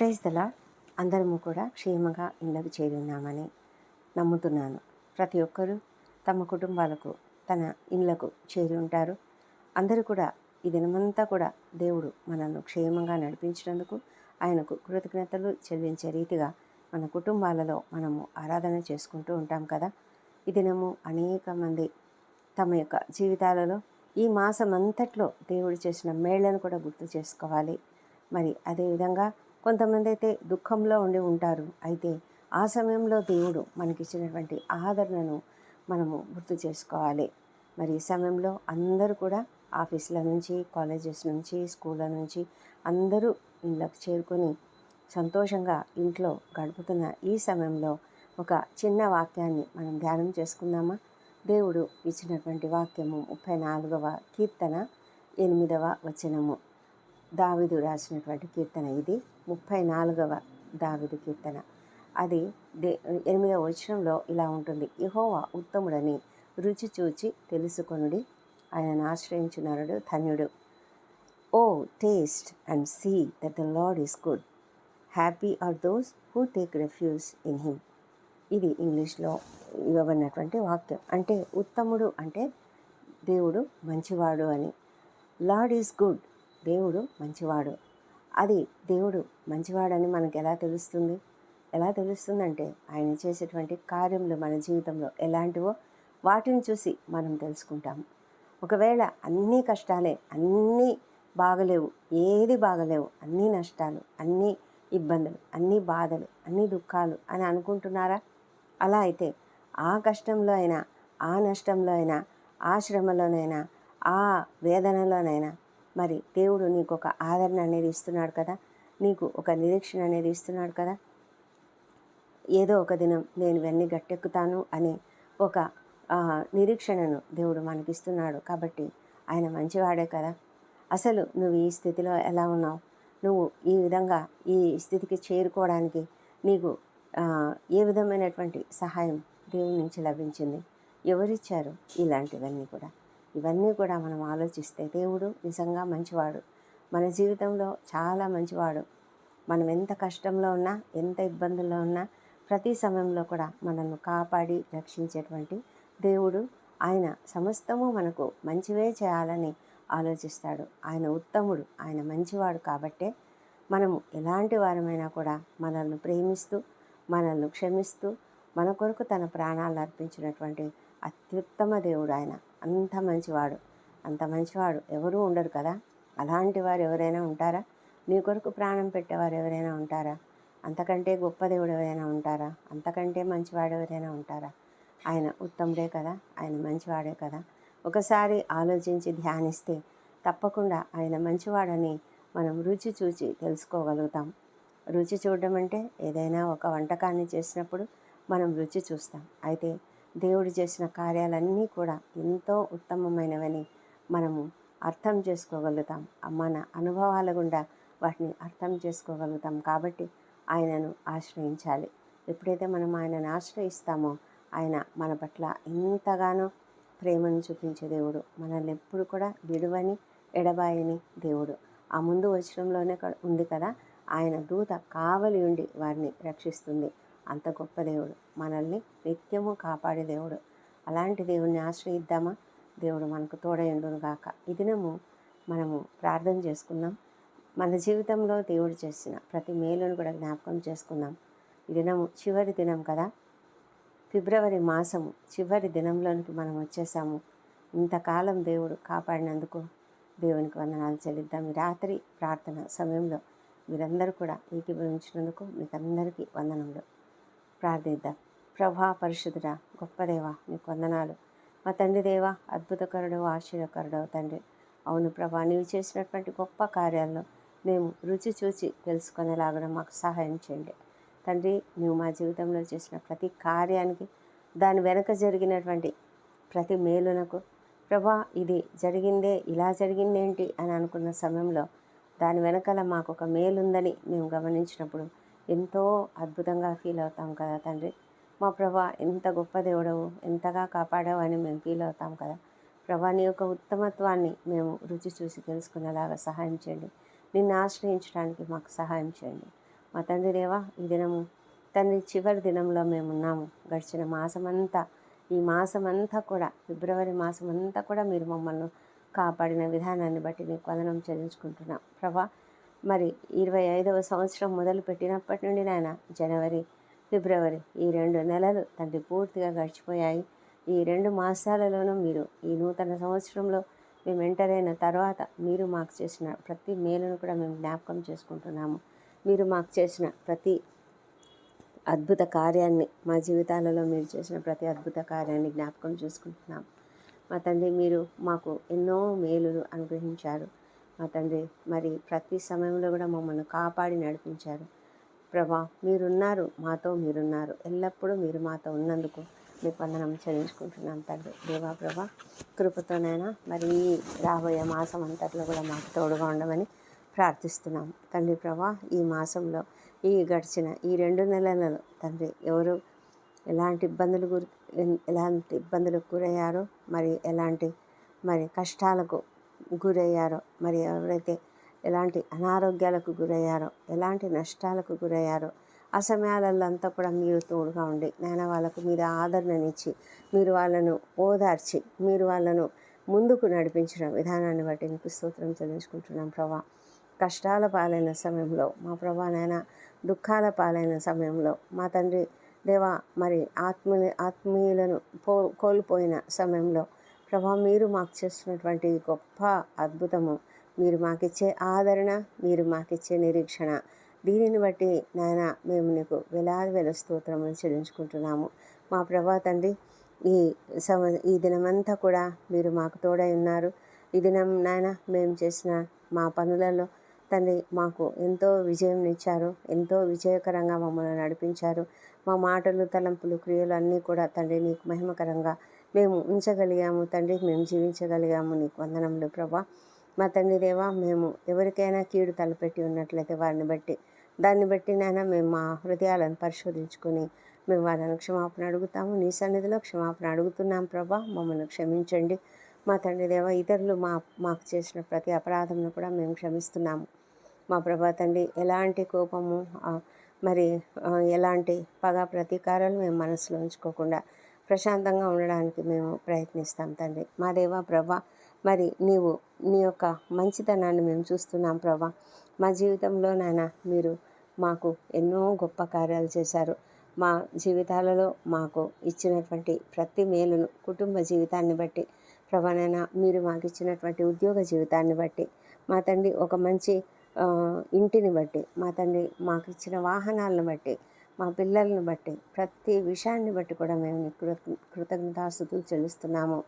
Praise దలా అందరము కూడా క్షేమంగా ఇళ్ళకు చేరి ఉన్నామని నమ్ముతున్నాను. ప్రతి ఒక్కరూ తమ కుటుంబాలకు తన ఇళ్ళకు చేరి ఉంటారు. అందరూ కూడా ఈ దినమంతా కూడా దేవుడు మనల్ని క్షేమంగా నడిపించినందుకు ఆయనకు కృతజ్ఞతలు చెల్లించే రీతిగా మన కుటుంబాలలో మనము ఆరాధన చేసుకుంటూ ఉంటాం కదా. ఈ దినము అనేక మంది తమ యొక్క జీవితాలలో ఈ మాసం అంతట్లో దేవుడు చేసిన మేళ్ళను కూడా గుర్తు చేసుకోవాలి. మరి అదేవిధంగా కొంతమంది అయితే దుఃఖంలో ఉండి ఉంటారు. అయితే ఆ సమయంలో దేవుడు మనకిచ్చినటువంటి ఆదరణను మనము గుర్తు చేసుకోవాలి. మరి ఈ సమయంలో అందరూ కూడా ఆఫీసుల నుంచి కాలేజెస్ నుంచి స్కూళ్ళ నుంచి అందరూ ఇళ్ళకు చేరుకొని సంతోషంగా ఇంట్లో గడుపుతున్న ఈ సమయంలో ఒక చిన్న వాక్యాన్ని మనం ధ్యానం చేసుకుందామా? దేవుడు ఇచ్చినటువంటి వాక్యము ముప్పై నాలుగవ కీర్తన ఎనిమిదవ వచనము. దావిదు రాసినటువంటి కీర్తన ఇది. ముప్పై నాలుగవ దావిదు కీర్తన. అది దే ఎనిమిదవ వచనంలో ఇలా ఉంటుంది. యహోవా ఉత్తముడని రుచి చూచి తెలుసుకొనుడి. ఆయనను ఆశ్రయించు నరుడు ధన్యుడు. O taste and see that the Lord is good. Happy are those who take refuge in him. ఇది ఇంగ్లీష్లో ఇవ్వబడినటువంటి వాక్యం. అంటే ఉత్తముడు అంటే దేవుడు మంచివాడు అని. Lord is good. దేవుడు మంచివాడు. అది దేవుడు మంచివాడని మనకు ఎలా తెలుస్తుంది? ఎలా తెలుస్తుందంటే ఆయన చేసేటువంటి కార్యములు మన జీవితంలో ఎలాంటివో వాటిని చూసి మనం తెలుసుకుంటాము. ఒకవేళ అన్నీ కష్టాలే అన్నీ బాగలేవు ఏది బాగలేవు అన్నీ నష్టాలు అన్నీ ఇబ్బందులు అన్నీ బాధలు అన్నీ దుఃఖాలు అని అనుకుంటున్నారా? అలా అయితే ఆ కష్టంలో అయినా ఆ నష్టంలో అయినా ఆ శ్రమలోనైనా ఆ వేదనలోనైనా మరి దేవుడు నీకు ఒక ఆదరణ అనేది ఇస్తున్నాడు కదా? నీకు ఒక నిరీక్షణ అనేది ఇస్తున్నాడు కదా? ఏదో ఒక దినం నేను ఇవన్నీ గట్టెక్కుతాను అనే ఒక నిరీక్షణను దేవుడు మనకిస్తున్నాడు కాబట్టి ఆయన మంచివాడే కదా? అసలు నువ్వు ఈ స్థితిలో ఎలా ఉన్నావు? నువ్వు ఈ విధంగా ఈ స్థితికి చేరుకోవడానికి నీకు ఏ విధమైనటువంటి సహాయం దేవుడి నుంచి లభించింది? ఎవరిచ్చారు ఇలాంటివన్నీ కూడా? ఇవన్నీ కూడా మనం ఆలోచిస్తే దేవుడు నిజంగా మంచివాడు. మన జీవితంలో చాలా మంచివాడు. మనం ఎంత కష్టంలో ఉన్నా ఎంత ఇబ్బందుల్లో ఉన్నా ప్రతి సమయంలో కూడా మనల్ని కాపాడి రక్షించేటువంటి దేవుడు ఆయన. సమస్తము మనకు మంచివే చేయాలని ఆలోచిస్తాడు. ఆయన ఉత్తముడు ఆయన మంచివాడు కాబట్టే మనము ఎలాంటి వారమైనా కూడా మనల్ని ప్రేమిస్తూ మనల్ని క్షమిస్తూ మన కొరకు తన ప్రాణాలు అర్పించినటువంటి అత్యుత్తమ దేవుడు ఆయన. అంత మంచివాడు అంత మంచివాడు ఎవరూ ఉండరు కదా? అలాంటి వారు ఎవరైనా ఉంటారా? నీ కొరకు ప్రాణం పెట్టేవారు ఎవరైనా ఉంటారా? అంతకంటే గొప్ప దేవుడు ఎవరైనా ఉంటారా? అంతకంటే మంచివాడు ఎవరైనా ఉంటారా? ఆయన ఉత్తముడే కదా? ఆయన మంచివాడే కదా? ఒకసారి ఆలోచించి ధ్యానిస్తే తప్పకుండా ఆయన మంచివాడని మనం రుచి చూచి తెలుసుకోగలుగుతాం. రుచి చూడడం అంటే ఏదైనా ఒక వంటకాన్ని చేసినప్పుడు మనం రుచి చూస్తాం. అయితే దేవుడు చేసిన కార్యాలన్నీ కూడా ఎంతో ఉత్తమమైనవని మనము అర్థం చేసుకోగలుగుతాం. మన అనుభవాల గుండా వాటిని అర్థం చేసుకోగలుగుతాం కాబట్టి ఆయనను ఆశ్రయించాలి. ఎప్పుడైతే మనం ఆయనను ఆశ్రయిస్తామో ఆయన మన పట్ల ఎంతగానో ప్రేమను చూపించే దేవుడు మనల్ని ఎప్పుడు కూడా విడువని ఎడబాయని దేవుడు. ఆ ముందు వచనంలోనే ఉంది కదా ఆయన దూత కావలి ఉండి వారిని రక్షిస్తుంది. అంత గొప్ప దేవుడు. మనల్ని నిత్యము కాపాడే దేవుడు. అలాంటి దేవుణ్ణి ఆశ్రయిద్దామా? దేవుడు మనకు తోడైండును గాక. ఈ దినము మనము ప్రార్థన చేసుకుందాం. మన జీవితంలో దేవుడు చేసిన ప్రతి మేలును కూడా జ్ఞాపకం చేసుకుందాం. ఈ దినము చివరి దినం కదా? ఫిబ్రవరి మాసము చివరి దినంలోనికి మనం వచ్చేసాము. ఇంతకాలం దేవుడు కాపాడినందుకు దేవునికి వందనాలు చెల్లిద్దాం. ఈ రాత్రి ప్రార్థన సమయంలో మీరందరూ కూడా ఏకీభవించినందుకు మీకు అందరికీ వందనములు. ప్రార్థిద్దాం. ప్రభా పరిశుద్ధుడా గొప్పదేవా నీ నీకు వందనాలు. మా తండ్రి దేవ అద్భుతకరుడు ఆశ్చర్యకరుడు తండ్రి. అవును ప్రభా నీవు చేసినటువంటి గొప్ప కార్యాలను మేము రుచి చూచి తెలుసుకునేలాగా మాకు సహాయం చేయండి. తండ్రి నువ్వు మా జీవితంలో చేసిన ప్రతి కార్యానికి దాని వెనక జరిగినటువంటి ప్రతి మేలునకు ప్రభా ఇది జరిగిందే ఇలా జరిగిందేంటి అని అనుకున్న సమయంలో దాని వెనకాల మాకు ఒక మేలుందని మేము గమనించినప్పుడు ఎంతో అద్భుతంగా ఫీల్ అవుతాం కదా తండ్రి. మా ప్రభా ఎంత గొప్ప దేవుడవు ఎంతగా కాపాడావు అని మేము ఫీల్ అవుతాం కదా. ప్రభా నీ యొక్క ఉత్తమత్వాన్ని మేము రుచి చూసి తెలుసుకునేలాగా సహాయం చేయండి. నిన్ను ఆశ్రయించడానికి మాకు సహాయం చేయండి. మా తండ్రి దేవా ఈ దినము తండ్రి చివరి దినంలో మేము ఉన్నాము. గడిచిన మాసమంతా ఈ మాసమంతా కూడా ఫిబ్రవరి మాసమంతా కూడా మీరు మమ్మల్ని కాపాడిన విధానాన్ని బట్టి నీకు వదనం చెల్లించుకుంటున్నాం. ప్రభా మరి ఇరవై ఐదవ సంవత్సరం మొదలు పెట్టినప్పటి నుండి నాయన జనవరి ఫిబ్రవరి ఈ రెండు నెలలు తండ్రి పూర్తిగా గడిచిపోయాయి. ఈ రెండు మాసాలలోనూ మీరు ఈ నూతన సంవత్సరంలో మేము ఎంటర్ అయిన తర్వాత మీరు మాకు చేసిన ప్రతి మేలును కూడా మేము జ్ఞాపకం చేసుకుంటున్నాము. మీరు మాకు చేసిన ప్రతి అద్భుత కార్యాన్ని మా జీవితాలలో మీరు చేసిన ప్రతి అద్భుత కార్యాన్ని జ్ఞాపకం చేసుకుంటున్నాం మా తండ్రి మీరు మాకు ఎన్నో మేలులు అనుగ్రహించారు. మా తండ్రి మరి ప్రతి సమయంలో కూడా మమ్మల్ని కాపాడి నడిపించారు. ప్రభా మీరున్నారు మాతో మీరున్నారు. ఎల్లప్పుడూ మీరు మాతో ఉన్నందుకు మీ వందనం చెల్లించుకుంటున్నాం తండ్రి. దేవా ప్రభా కృపతోనైనా మరి ఈ రాబోయే మాసం అంతట్లో కూడా మాకు తోడుగా ఉండమని ప్రార్థిస్తున్నాం. తండ్రి ప్రభా ఈ మాసంలో ఈ గడిచిన ఈ రెండు నెలలలో తండ్రి ఎవరు ఎలాంటి ఇబ్బందులు గురి ఎలాంటి ఇబ్బందులకు గురయ్యారో మరి ఎలాంటి మరి కష్టాలకు గురయ్యారో? మరి ఎవరైతే ఎలాంటి అనారోగ్యాలకు గురయ్యారో? ఎలాంటి నష్టాలకు గురయ్యారో? ఆ సమయాలలో అంతా కూడా మీరు తోడుగా ఉండి నాయన వాళ్ళకు మీరు ఆదరణనిచ్చి మీరు వాళ్ళను ఓదార్చి మీరు వాళ్ళను ముందుకు నడిపించిన విధానాన్ని బట్టి నీకు స్తోత్రం చెల్లించుకుంటున్నాం ప్రభా. కష్టాల పాలైన సమయంలో మా ప్రభా నాయన దుఃఖాల పాలైన సమయంలో మా తండ్రి దేవా మరి ఆత్మ ఆత్మీయులను పో కోల్పోయిన సమయంలో ప్రభా మీరు మాకు చేస్తున్నటువంటి గొప్ప అద్భుతము మీరు మాకిచ్చే ఆదరణ మీరు మాకిచ్చే నిరీక్షణ దీనిని బట్టి నాయన మేము నీకు వేలాది వేల స్తోత్రములు చెల్లించుకుంటున్నాము. మా ప్రభా తండ్రి ఈ సమ ఈ దినమంతా కూడా మీరు మాకు తోడై ఉన్నారు. ఈ దినం నాయన మేము చేసిన మా పనులలో తండ్రి మాకు ఎంతో విజయం ఇచ్చారు ఎంతో విజయకరంగా మమ్మల్ని నడిపించారు. మా మాటలు తలంపులు క్రియలు అన్నీ కూడా తండ్రి నీకు మహిమకరంగా మేము ఉంచగలిగాము తండ్రి మేము జీవించగలిగాము నీకు వందనములు ప్రభా. మా తండ్రి దేవా మేము ఎవరికైనా కీడు తలపెట్టి ఉన్నట్లయితే వారిని బట్టి దాన్ని బట్టి నైనా మేము మా హృదయాలను పరిశోధించుకొని మేము వారిని క్షమాపణ అడుగుతాము. నీ సన్నిధిలో క్షమాపణ అడుగుతున్నాం ప్రభా. మమ్మల్ని క్షమించండి. మా తండ్రి దేవ ఇతరులు మా మాకు చేసిన ప్రతి అపరాధంను కూడా మేము క్షమిస్తున్నాము. మా ప్రభా తండ్రి ఎలాంటి కోపము మరి ఎలాంటి పగ ప్రతీకారాలు మేము మనసులో ఉంచుకోకుండా ప్రశాంతంగా ఉండడానికి మేము ప్రయత్నిస్తాం తండ్రి. మా దేవా ప్రభా మరి నీవు నీ యొక్క మంచితనాన్ని మేము చూస్తున్నాం ప్రభా. మా జీవితంలో నాయన మీరు మాకు ఎన్నో గొప్ప కార్యాలు చేశారు. మా జీవితాలలో మాకు ఇచ్చినటువంటి ప్రతి మేలును కుటుంబ జీవితాన్ని బట్టి ప్రభానైనా మీరు మాకు ఇచ్చినటువంటి ఉద్యోగ జీవితాన్ని బట్టి మా తండ్రి ఒక మంచి ఇంటిని బట్టి మా తండ్రి మాకు ఇచ్చిన వాహనాలను బట్టి మా పిల్లలను బట్టి ప్రతి విషయాన్ని బట్టి కూడా మేము నీ కృత కృతజ్ఞతాస్థుతులు చెల్లిస్తున్నాము.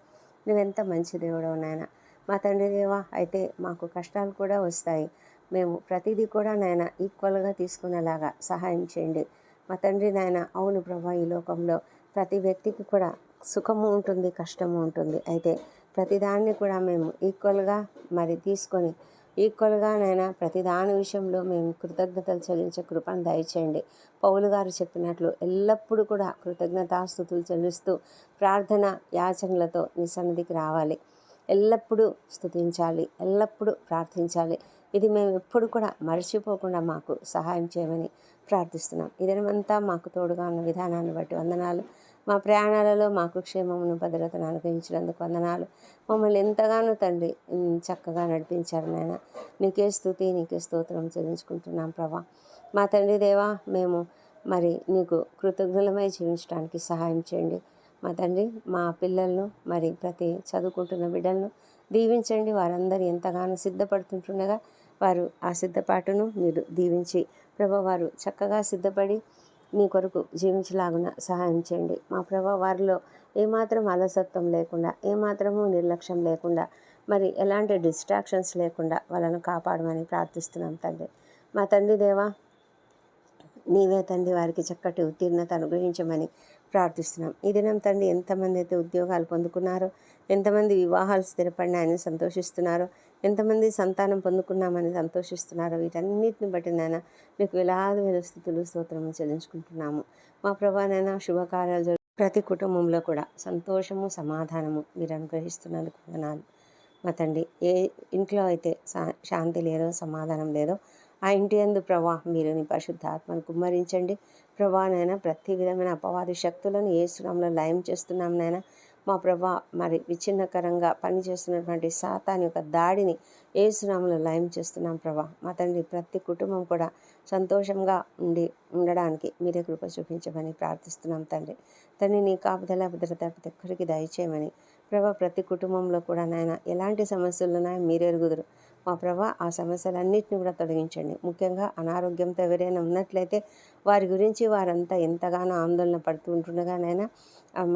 నువ్వెంత మంచి దేవుడవు నాయన. మా తండ్రి దేవా అయితే మాకు కష్టాలు కూడా వస్తాయి. మేము ప్రతిదీ కూడా నాయన ఈక్వల్గా తీసుకునేలాగా సహాయం చేయండి. మా తండ్రి నాయన అవును ప్రభా ఈ లోకంలో ప్రతి వ్యక్తికి కూడా సుఖము ఉంటుంది కష్టము ఉంటుంది. అయితే ప్రతిదాన్ని కూడా మేము ఈక్వల్గా మరి తీసుకొని ఈక్వల్గానైనా ప్రతి దాని విషయంలో మేము కృతజ్ఞతలు చెల్లించే కృపను దయచేయండి. పౌలు గారు చెప్పినట్లు ఎల్లప్పుడూ కూడా కృతజ్ఞతాస్థుతులు చెల్లిస్తూ ప్రార్థన యాచనలతో నీ సన్నిధికి రావాలి. ఎల్లప్పుడూ స్థుతించాలి ఎల్లప్పుడూ ప్రార్థించాలి. ఇది మేము ఎప్పుడు కూడా మర్చిపోకుండా మాకు సహాయం చేయమని ప్రార్థిస్తున్నాం. ఇదనమంతా మాకు తోడుగా ఉన్న విధానాన్ని బట్టి వందనాలు. మా ప్రయాణాలలో మాకు క్షేమమును భద్రతను అనుగ్రహించినందుకు వందనాలు. మమ్మల్ని ఎంతగానో తండ్రి చక్కగా నడిపించారు నాయన. నీకే స్థుతి నీకే స్తోత్రం చెల్లించుకుంటున్నాం ప్రభా. మా తండ్రి దేవా మేము మరి నీకు కృతజ్ఞులమై జీవించడానికి సహాయం చేయండి. మా తండ్రి మా పిల్లలను మరి ప్రతి చదువుకుంటున్న బిడ్డలను దీవించండి. వారందరూ ఎంతగానో సిద్ధపడుతుంటుండగా వారు ఆ సిద్ధపాటును మీరు దీవించి ప్రభా వారు చక్కగా సిద్ధపడి నీ కొరకు జీవించలాగున సహాయం చేయండి. మా ప్రభా వారిలో ఏమాత్రం అలసత్వం లేకుండా ఏమాత్రము నిర్లక్ష్యం లేకుండా మరి ఎలాంటి డిస్ట్రాక్షన్స్ లేకుండా వాళ్ళను కాపాడమని ప్రార్థిస్తున్నాం తండ్రి. మా తండ్రి దేవా నీవే తండ్రి వారికి చక్కటి ఉత్తీర్ణత అనుగ్రహించమని ప్రార్థిస్తున్నాం. ఈ దినం తండ్రి ఎంతమంది అయితే ఉద్యోగాలు పొందుకున్నారో ఎంతమంది వివాహాలు స్థిరపడినాయని సంతోషిస్తున్నారో ఎంతమంది సంతానం పొందుకున్నామని సంతోషిస్తున్నారో వీటన్నిటిని బట్టి నాయన మీకు వేలాది వేల స్థితులు స్తోత్రము చెల్లించుకుంటున్నాము. మా ప్రభానైనా శుభకార్యాలు ప్రతి కుటుంబంలో కూడా సంతోషము సమాధానము మీరు అనుగ్రహిస్తున్నందుకు వందనాలు. మా తండ్రి ఏ ఇంట్లో అయితే శాంతి లేదో సమాధానం లేదో ఆ ఇంటి అందు ప్రభా మీరు నీ పరిశుద్ధాత్మను కుమ్మరించండి. ప్రభా నాయన ప్రతి విధమైన అపవాది శక్తులను ఏ సురంలో లయం చేస్తున్నాం నాయన. మా ప్రభా మరి విచ్ఛిన్నకరంగా పనిచేస్తున్నటువంటి సాతాన్ యొక్క దాడిని ఏ లయం చేస్తున్నాం ప్రభా. మా తండ్రి ప్రతి కుటుంబం కూడా సంతోషంగా ఉండి ఉండడానికి మీరే కృప చూపించమని ప్రార్థిస్తున్నాం తండ్రి. తండ్రి నీ కాపుదల భద్రత ప్రతి ఒక్కరికి దయచేయమని. ప్రభా ప్రతి కుటుంబంలో కూడా నాయన ఎలాంటి సమస్యలు ఉన్నాయో మీరే ఎరుగుదురు. మా ప్రభా ఆ సమస్యలన్నింటినీ కూడా తొలగించండి. ముఖ్యంగా అనారోగ్యంతో ఎవరైనా ఉన్నట్లయితే వారి గురించి వారంతా ఎంతగానో ఆందోళన పడుతూ ఉంటుండగానైనా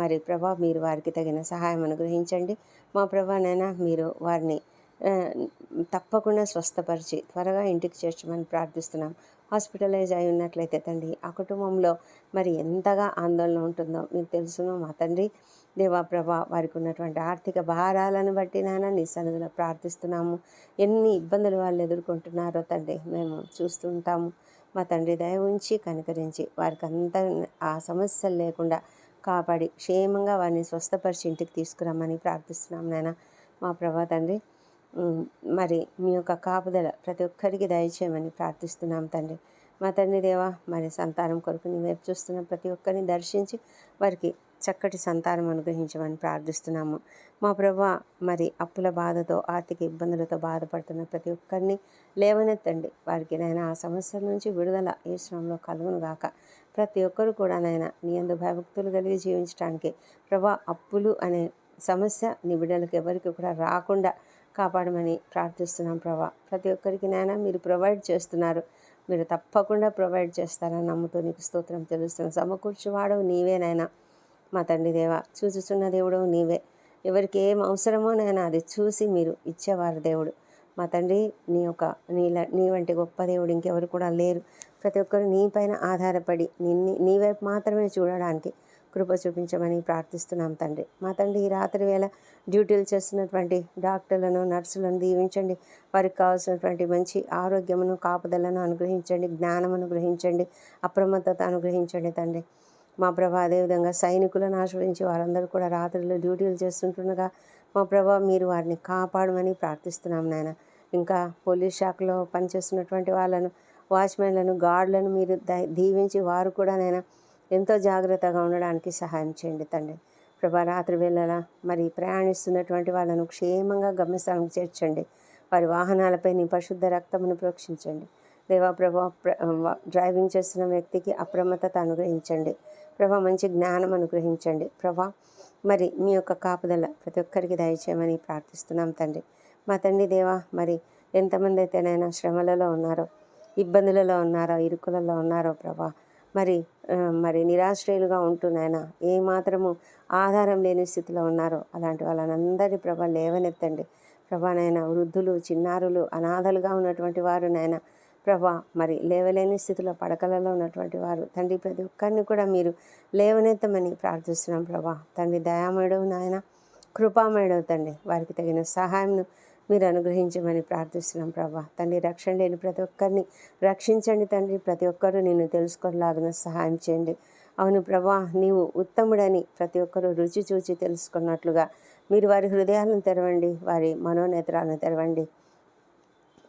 మరి ప్రభా మీరు వారికి తగిన సహాయం అనుగ్రహించండి. మా ప్రభానైనా మీరు వారిని తప్పకుండా స్వస్థపరిచి త్వరగా ఇంటికి చేర్చమని ప్రార్థిస్తున్నాం. హాస్పిటలైజ్ అయి ఉన్నట్లయితే తండ్రి ఆ కుటుంబంలో మరి ఎంతగా ఆందోళన ఉంటుందో మీకు తెలుసును. మా తండ్రి దేవాప్రభ వారికి ఉన్నటువంటి ఆర్థిక భారాలను బట్టి నాన్న నీ సన్నిధిలో ప్రార్థిస్తున్నాము. ఎన్ని ఇబ్బందులు వాళ్ళు ఎదుర్కొంటున్నారో తండ్రి మేము చూస్తుంటాము. మా తండ్రి దయ ఉంచి కనికరించి వారికి అంత ఆ సమస్యలు లేకుండా కాపాడి క్షేమంగా వారిని స్వస్థపరిచి ఇంటికి తీసుకురమ్మని ప్రార్థిస్తున్నాం నాయన. మా ప్రభా తండ్రి మరి మీ యొక్క కాపుదల ప్రతి ఒక్కరికి దయచేయమని ప్రార్థిస్తున్నాం తండ్రి. మా తండ్రి దేవా మరి సంతానం కొరకు నీ వైపు చూస్తున్న ప్రతి ఒక్కరిని దర్శించి వారికి చక్కటి సంతానం అనుగ్రహించమని ప్రార్థిస్తున్నాము. మా ప్రభా మరి అప్పుల బాధతో ఆర్థిక ఇబ్బందులతో బాధపడుతున్న ప్రతి ఒక్కరిని లేవనెత్తండి. వారికి నైనా ఆ సమస్యల నుంచి విడుదల ఏ శ్రమంలో కలుగును గాక. ప్రతి ఒక్కరు కూడా నైనా నీ అందు భయభక్తులు కలిగి జీవించడానికి ప్రభా అప్పులు అనే సమస్య నీ బిడ్డలకు ఎవరికి కూడా రాకుండా కాపాడమని ప్రార్థిస్తున్నాం ప్రభా. ప్రతి ఒక్కరికి నాయన మీరు ప్రొవైడ్ చేస్తున్నారు. మీరు తప్పకుండా ప్రొవైడ్ చేస్తారని నమ్ముతూ నీకు స్తోత్రం తెలుస్తున్నాం. సమకూర్చువాడు నీవేనైనా మా తండ్రి దేవ. చూచుచున్న దేవుడు నీవే. ఎవరికి ఏం అవసరమో నైనా అది చూసి మీరు ఇచ్చేవారు దేవుడు. మా తండ్రి నీ యొక్క నీల నీ వంటి గొప్ప దేవుడు ఇంకెవరు కూడా లేరు. ప్రతి ఒక్కరు నీ పైన ఆధారపడి నిన్ని నీ వైపు మాత్రమే చూడడానికి కృప చూపించమని ప్రార్థిస్తున్నాం తండ్రి. మా తండ్రి ఈ రాత్రి వేళ డ్యూటీలు చేస్తున్నటువంటి డాక్టర్లను నర్సులను దీవించండి. వారికి కావాల్సినటువంటి మంచి ఆరోగ్యమును కాపుదలను అనుగ్రహించండి. జ్ఞానం అనుగ్రహించండి అప్రమత్తత అనుగ్రహించండి తండ్రి. మా ప్రభా అదేవిధంగా సైనికులను ఆశ్రయించి వారందరూ కూడా రాత్రులు డ్యూటీలు చేస్తుంటుండగా మా ప్రభా మీరు వారిని కాపాడమని ప్రార్థిస్తున్నాం నాయన. ఇంకా పోలీస్ శాఖలో పనిచేస్తున్నటువంటి వాళ్ళను వాచ్మెన్లను గార్డులను మీరు దీవించి వారు కూడా నైనా ఎంతో జాగ్రత్తగా ఉండడానికి సహాయం చేయండి తండ్రి. ప్రభా రాత్రి వేళల మరి ప్రయాణిస్తున్నటువంటి వాళ్ళను క్షేమంగా గమ్యస్థానం చేర్చండి. వారి వాహనాలపై నీ పరిశుద్ధ రక్తమును ప్రోక్షించండి. దేవా ప్రభా డ్రైవింగ్ చేస్తున్న వ్యక్తికి అప్రమత్తత అనుగ్రహించండి. ప్రభా మంచి జ్ఞానం అనుగ్రహించండి. ప్రభా మరి మీ యొక్క కాపుదల ప్రతి ఒక్కరికి దయచేయమని ప్రార్థిస్తున్నాం తండ్రి. మా తండ్రి దేవా మరి ఎంతమంది అయితేనైనా శ్రమలలో ఉన్నారో ఇబ్బందులలో ఉన్నారో ఇరుకులలో ఉన్నారో ప్రభా మరి మరి నిరాశ్రయులుగా ఉంటున్నాయన ఏ మాత్రము ఆధారం లేని స్థితిలో ఉన్నారో అలాంటి వాళ్ళనందరి ప్రభ లేవనెత్తండి. ప్రభా నాయన వృద్ధులు చిన్నారులు అనాథలుగా ఉన్నటువంటి వారు నాయన ప్రభా మరి లేవలేని స్థితిలో పడకలలో ఉన్నటువంటి వారు తండ్రి ప్రతి ఒక్కరిని కూడా మీరు లేవనెత్తమని ప్రార్థిస్తున్నాం ప్రభా. తండ్రి దయామయుడవు నాయన కృపామయుడవు తండ్రి. వారికి తగిన సహాయంను మీరు అనుగ్రహించమని ప్రార్థిస్తున్నాం ప్రభా. తండ్రి రక్షణ లేని ప్రతి ఒక్కరిని రక్షించండి తండ్రి. ప్రతి ఒక్కరూ నిన్ను తెలుసుకోలాగిన సహాయం చేయండి. అవును ప్రభా నీవు ఉత్తముడని ప్రతి ఒక్కరూ రుచి చూచి తెలుసుకున్నట్లుగా మీరు వారి హృదయాలను తెరవండి వారి మనోనేత్రాలను తెరవండి.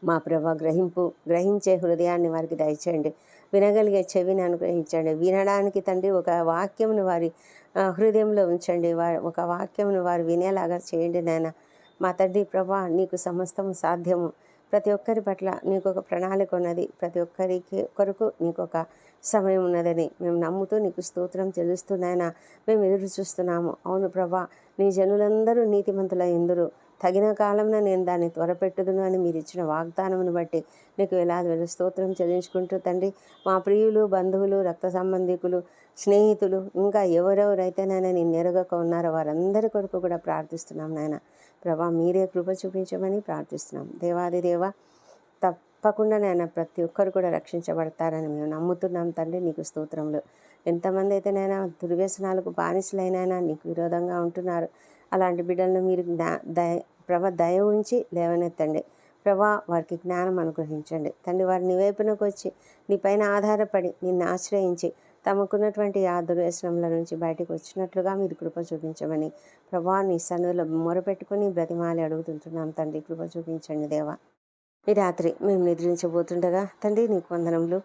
మా ప్రభా గ్రహింపు గ్రహించే హృదయాన్ని వారికి దయచేయండి. వినగలిగే చెవిని అనుగ్రహించండి. వినడానికి తండ్రి ఒక వాక్యంను వారి హృదయంలో ఉంచండి. వారి ఒక వాక్యంను వారు వినేలాగా చేయండి నాయన. మా తండ్రి ప్రభా నీకు సమస్తము సాధ్యము. ప్రతి ఒక్కరి పట్ల నీకు ఒక ప్రణాళిక ఉన్నది. ప్రతి ఒక్కరికి కొరకు నీకు ఒక సమయం ఉన్నదని మేము నమ్ముతూ నీకు స్తోత్రం చెల్లిస్తున్నాయన మేము ఎదురు చూస్తున్నాము. అవును ప్రభా నీ జనులందరూ నీతిమంతుల ఎందురు తగిన కాలంలో నేను దాన్ని త్వరపెట్టుదును అని మీరు ఇచ్చిన వాగ్దానమును బట్టి నీకు వేలాది వేల స్తోత్రం చెల్లించుకుంటూ తండ్రి మా ప్రియులు బంధువులు రక్త సంబంధికులు స్నేహితులు ఇంకా ఎవరెవరైతే నాయన నేను ఎరగక ఉన్నారో వారందరి కొరకు కూడా ప్రార్థిస్తున్నాం నాయన. ప్రభా మీరే కృప చూపించమని ప్రార్థిస్తున్నాం. దేవాది దేవ తప్పకుండా నాయన ప్రతి ఒక్కరు కూడా రక్షించబడతారని మేము నమ్ముతున్నాం తండ్రి నీకు స్తోత్రములు. ఎంతమంది అయితే నైనా దుర్వ్యసనాలకు బానిసలైనా నీకు విరోధంగా ఉంటున్నారు. అలాంటి బిడ్డలను మీరు జ్ఞా దయ ప్రభ దయ ఉంచి లేవనెత్తండి. ప్రభా వారికి జ్ఞానం అనుగ్రహించండి. తండ్రి వారి నీ వైపునకు వచ్చి నీ పైన ఆధారపడి నిన్ను ఆశ్రయించి తమకున్నటువంటి ఆ దుర్వ్యసనముల నుంచి బయటకు వచ్చినట్లుగా మీరు కృప చూపించమని ప్రభా నీ సన్నిధిలో మొరపెట్టుకుని బ్రతిమాలి అడుగుతుంటున్నాం తండ్రి. కృప చూపించండి దేవా. ఈ రాత్రి మేము నిద్రించబోతుండగా తండ్రి నీకు వందనములు.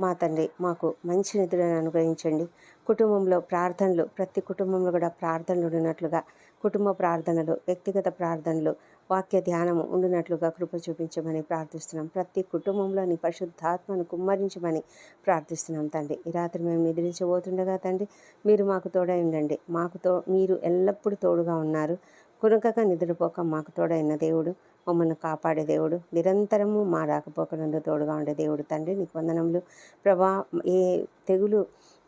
మా తండ్రి మాకు మంచి నిద్రను అనుగ్రహించండి. కుటుంబంలో ప్రార్థనలు ప్రతి కుటుంబంలో కూడా ప్రార్థనలు ఉన్నట్లుగా కుటుంబ ప్రార్థనలు వ్యక్తిగత ప్రార్థనలు వాక్య ధ్యానము ఉండినట్లుగా కృప చూపించమని ప్రార్థిస్తున్నాం. ప్రతి కుటుంబంలోని పరిశుద్ధాత్మను కుమ్మరించమని ప్రార్థిస్తున్నాం తండ్రి. ఈ రాత్రి మేము నిద్రించబోతుండగా తండ్రి మీరు మాకు తోడై ఉండండి. మాకు తో మీరు ఎల్లప్పుడూ తోడుగా ఉన్నారు. కునకక నిద్రపోక మాకు తోడైన దేవుడు మమ్మల్ని కాపాడే దేవుడు నిరంతరము మా రాకపోకనందు తోడుగా ఉండే దేవుడు తండ్రి. నీకు వందనములు. ప్రభా ఏ తెగులు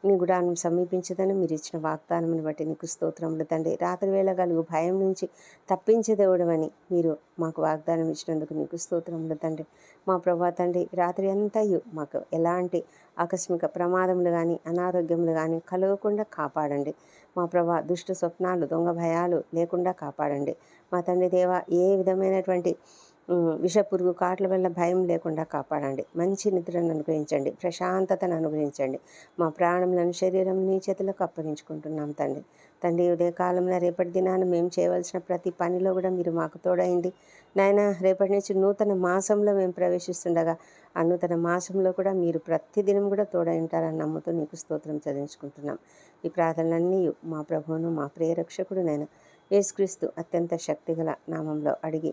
నీ గుడాన్ని సమీపించదని మీరు ఇచ్చిన వాగ్దానమును బట్టి నీకు స్తోత్రములు తండ్రి రాత్రి వేళ కలుగు భయం నుంచి తప్పించేదేవుడమని మీరు మాకు వాగ్దానం ఇచ్చినందుకు నీకు స్తోత్రములు తండ్రి మా ప్రభా తండ్రి రాత్రి అంతయు మాకు ఎలాంటి ఆకస్మిక ప్రమాదములు కానీ అనారోగ్యములు కానీ కలగకుండా కాపాడండి. మా ప్రభా దుష్ట స్వప్నాలు దొంగ భయాలు లేకుండా కాపాడండి. మా తండ్రి దేవ ఏ విధమైనటువంటి విషపురుగు కాట్ల వల్ల భయం లేకుండా కాపాడండి. మంచి నిద్రను అనుగ్రహించండి. ప్రశాంతతను అనుగ్రహించండి. మా ప్రాణములను శరీరం నీ చేతులకు అప్పగించుకుంటున్నాం తండ్రి. తండ్రి ఉదయ కాలంలో రేపటి దినాన మేము చేయవలసిన ప్రతి పనిలో కూడా మీరు మాకు తోడైంది నాయన రేపటి నుంచి నూతన మాసంలో మేము ప్రవేశిస్తుండగా ఆ నూతన మాసంలో కూడా మీరు ప్రతిదినం కూడా తోడై ఉంటారని నమ్ముతూ నీకు స్తోత్రం చదివించుకుంటున్నాం ఈ ప్రార్థనలన్నీ మా ప్రభువును మా ప్రియరక్షకుడు నేను యేసుక్రీస్తు అత్యంత శక్తిగల నామంలో అడిగి